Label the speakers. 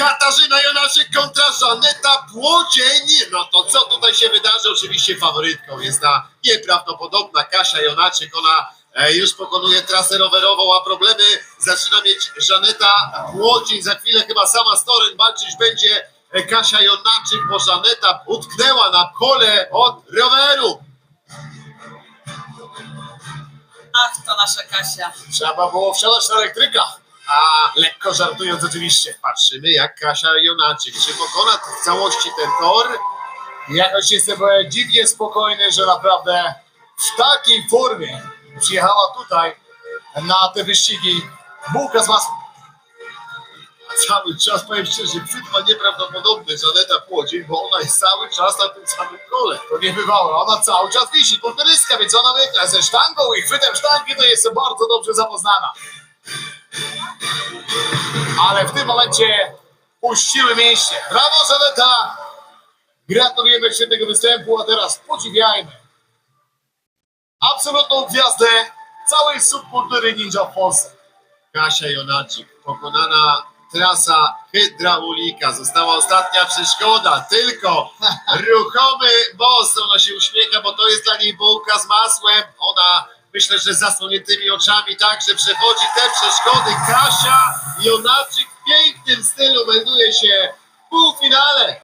Speaker 1: Katarzyna Jonaczyk kontra Żaneta Płodzień. No to co tutaj się wydarzy? Oczywiście faworytką jest ta nieprawdopodobna Kasia Jonaczyk. Ona e, już pokonuje trasę rowerową, a problemy zaczyna mieć Żaneta Płodzień. Za chwilę chyba sama Storen walczyć będzie e, Kasia Jonaczyk, bo Żaneta utknęła na kole od roweru.
Speaker 2: Ach, to nasza Kasia.
Speaker 1: Trzeba było wsiadać na elektryka. A lekko żartując oczywiście, patrzymy jak Kasia Jonaczyk, czy pokona w całości ten tor.
Speaker 3: Jakoś jestem dziwnie spokojny, że naprawdę w takiej formie przyjechała tutaj na te wyścigi bułka z masłem.
Speaker 1: Cały czas, powiem szczerze, chwyt ma nieprawdopodobny Żaneta Płodzień, bo ona jest cały czas na tym samym kole.
Speaker 3: To niebywałe, ona cały czas wisi, kulturyska, więc ona ze sztangą i chwytem sztangi to jest bardzo dobrze zapoznana. Ale w tym momencie puściły mięśnie. Brawo Żaneta! Gratulujemy świetnego występu, a teraz podziwiajmy absolutną gwiazdę całej subkultury ninja w Polsce.
Speaker 1: Kasia Jonaczyk, pokonana trasa hydraulika. Została ostatnia przeszkoda, tylko ruchomy most. Ona się uśmiecha, bo to jest dla niej bułka z masłem. Ona, myślę, że zasłoniętymi oczami także przechodzi te przeszkody. Kasia Jonaczyk w pięknym stylu melduje się w półfinale.